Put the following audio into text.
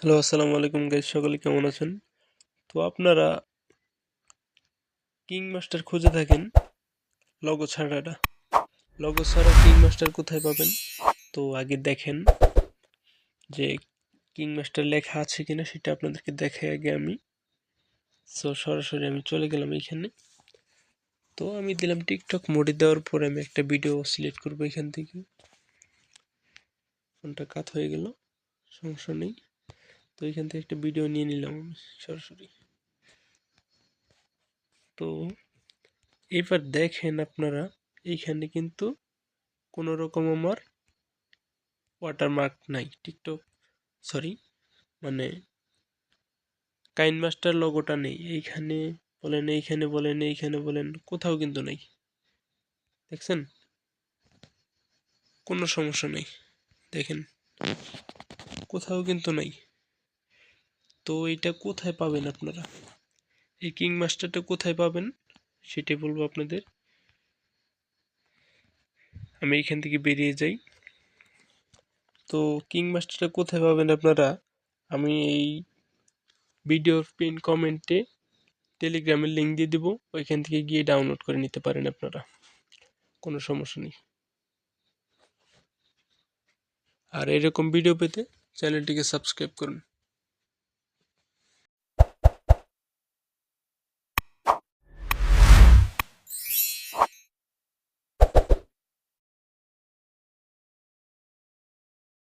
Hello, আসসালামু আলাইকুম guys সকলে কেমন আছেন? তো আপনারা কিং মাস্টার খুঁজে থাকেন লগো ছাড়াটা। লগো ছাড়া কিং মাস্টার কোথায় পাবেন? তো আগে দেখেন যে কিং মাস্টার লেখা আছে কিনা, সেটা আপনাদেরকে দেখে আগে আমি। সো সরাসরি আমি চলে গেলাম এইখানে তো আমি দিলাম টিকটক মোডে দেওয়ার পরে আমি একটা ভিডিও সিলেক্ট করব এখান থেকে। ফোনটা কাত হয়ে গেল, সমস্যা নেই। তো এখান থেকে একটা ভিডিও নিয়ে নিলাম আমি, সরাসরি। তো এবার দেখেন আপনারা এইখানে কিন্তু কোনো রকম আমার ওয়াটারমার্ক নাই টিকটক সরি মানে কাইন মাস্টার লগোটা নেই। এইখানে বলেন এইখানে বলেন এইখানে বলেন, কোথাও কিন্তু নেই। দেখছেন? কোনো সমস্যা নেই। দেখেন, কোথাও কিন্তু নাই। তো এটা কোথায় পাবেন আপনারা? এই কিং মাস্টারটা কোথায় পাবেন? সেটাই বলব আপনাদের। আমি এখান থেকে বেরিয়ে যাই। তো কিং মাস্টারটা কোথায় পাবেন আপনারা? আমি এই ভিডিওর পিন কমেন্টে টেলিগ্রামের লিঙ্ক দিয়ে দেবো। ওইখান থেকে গিয়ে ডাউনলোড করে নিতে পারেন আপনারা। কোনো সমস্যা নেই। আর এরকম ভিডিও পেতে চ্যানেলটিকে সাবস্ক্রাইব করুন।